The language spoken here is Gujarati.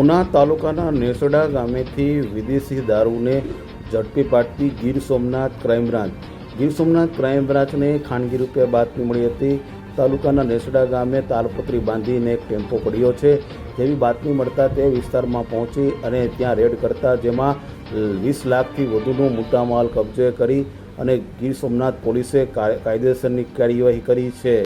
ઉના તાલુકાના નેસડા ગામેથી વિદેશી દારૂને ઝડપી પાડતી Gir Somnath crime branch. Gir Somnath crime બ્રાન્ચને ખાનગી રૂપે બાતમી મળી હતી. તાલુકાના નેસડા ગામે તાલપત્રી બાંધીને એક ટેમ્પો પડ્યો છે. જેવી બાતમી મળતા તે વિસ્તારમાં પહોંચી અને ત્યાં રેડ કરતા જેમાં વીસ લાખથી વધુનો મુદ્દામાલ કબજે કરી અને ગીર સોમનાથ પોલીસે કાયદેસરની કાર્યવાહી કરી છે.